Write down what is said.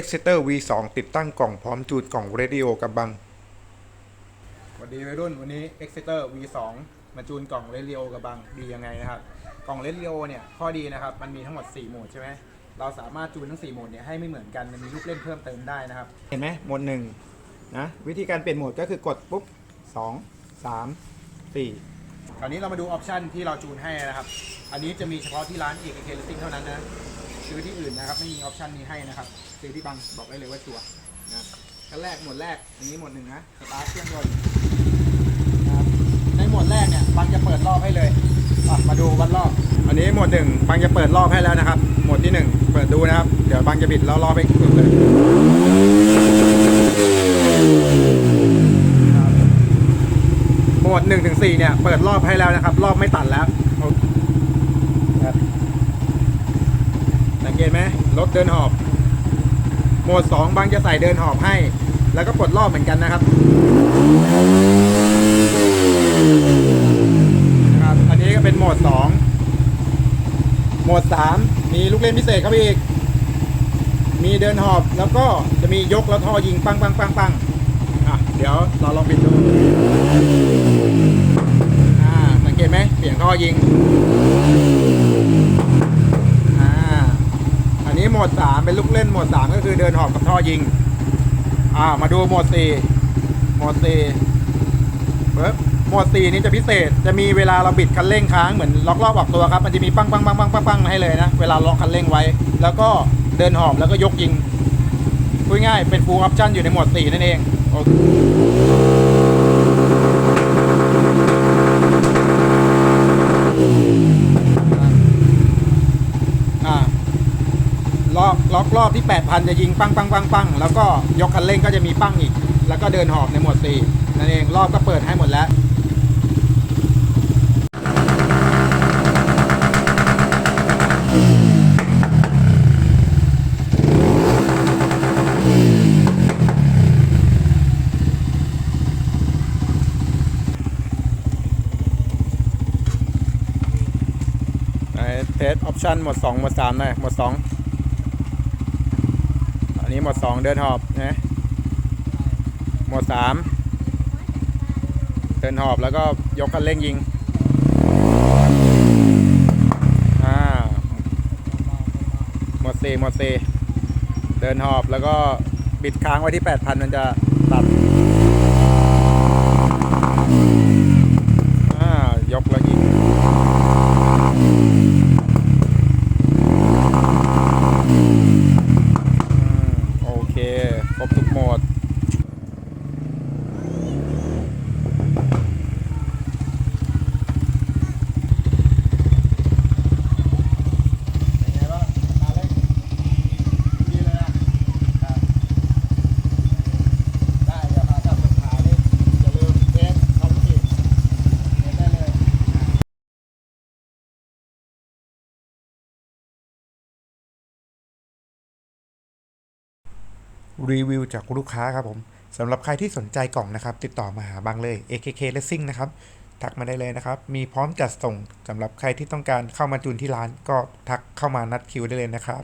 Exeter V2 ติดตั้งกล่องพร้อมจูนกล่องเรดิโอกับบังสวัสดีวัยรุ่นวันนี้ Exeter V2 มาจูนกล่องเรดิโอกับบังดียังไงนะครับ กล่องเรดิโอเนี่ยข้อดีนะครับ มันมีทั้งหมด 4 โหมดใช่ไหมเราสามารถจูนทั้ง 4 โหมดเนี่ยให้ไม่เหมือนกันมันมีลูกเล่นเพิ่มเติมได้นะครับ เห็นไหมโหมดหนึ่งนะวิธีการเปลี่ยนโหมดก็คือกดปุ๊บ 2 3 4 คราวนี้เรามาดูออปชันที่เราจูนให้นะครับ อันนี้จะมีเฉพาะที่ร้านเอกเคเลสซิ่งเท่านั้นนะ ซื้อที่อื่นนะครับ ไม่มีออปชันนี้ให้นะครับ ซื้อที่บังบอกได้เลยว่าชัวร์นะขั้นแรกหมวดแรก อันนี้หมวดหนึ่งนะสตาร์ทเครื่องยนต์นะครับในหมวดแรกเนี่ยบังจะเปิดรอบให้เลยอะมาดูวัดรอบ อันนี้หมดหนึ่งบังจะเปิดรอบให้แล้วนะครับ หมดที่หนึ่งเปิดดูนะครับ เดี๋ยวบังจะบิดแล้วรอบไปสุดเลยหมดหนึ่งถึงสี่เนี่ยเปิดรอบให้แล้วนะครับ รอบไม่ตัดแล้วครับสัง เกตไหมรถเดินหอบ โหมดสองบังจะใส่เดินหอบให้ แล้วก็ปลดรอบเหมือนกันนะครับนะครับอันนี้ก็เป็นโหมด2โหมด3มีลูกเล่นพิเศษครับอีก มีเดินหอบแล้วก็จะมียกแล้วท่อยิงปังปังปังปังอะเดี๋ยวเราลองปิดดูอ่าสังเกตไหมเสียงท่อยิง อ่า อันนี้ โหมด 3 เป็นลูกเล่นโหมด 3 ก็คือเดินหอบกับท่อยิง อ่า มาดูโหมด 4 โหมด4ปึ๊บโหมด 4 นี้จะพิเศษ จะมีเวลาเราบิดคันเร่งค้างเหมือนล็อกรอบออกตัวครับ มันจะมีปังปังปังปังปังปังให้เลยนะ เวลาล็อกคันเร่งไว้ แล้วก็เดินหอบแล้วก็ยกยิงพูดง่ายเป็น full option อยู่ในโหมด 4 นั่นเองโอเคอ่า ล็อกรอบที่ 8,000 จะยิงปังปังปังปังแล้วก็ยกคันเร่งก็จะมีปังอีก แล้วก็เดินหอบในหมด4นั่นเองรอบก็เปิดให้หมดแล้วเทสออปชันหมด2หมด3หน่อยหมด2อั นี้หมดสองเดินหอบนะหมดสามเดินหอบแล้วก็ยกคันเร่งยิงอ่าหมด4หมดสี่เดินหอบแล้วก็บิดค้างไว้ที่แปดพันมันจะตัดอ่ายกแล้วยิง อืมโอเค ครบทุกโหมด เป็นไงบ้างมาเล่นดีเลยนะครับได้เดี๋ยวมาทำสุดท้ายนี่อย่าลืมเทสคอมพิวเตอร์เทสได้เลย รีวิวจากลูกค้าครับผมสำหรับใครที่สนใจกล่องนะครับ ติดต่อมาหาบังเลย AKK Racing นะครับทักมาได้เลยนะครับ มีพร้อมจัดส่งสำหรับใครที่ต้องการเข้ามาจูนที่ร้านก็ทักเข้ามานัดคิวได้เลยนะครับ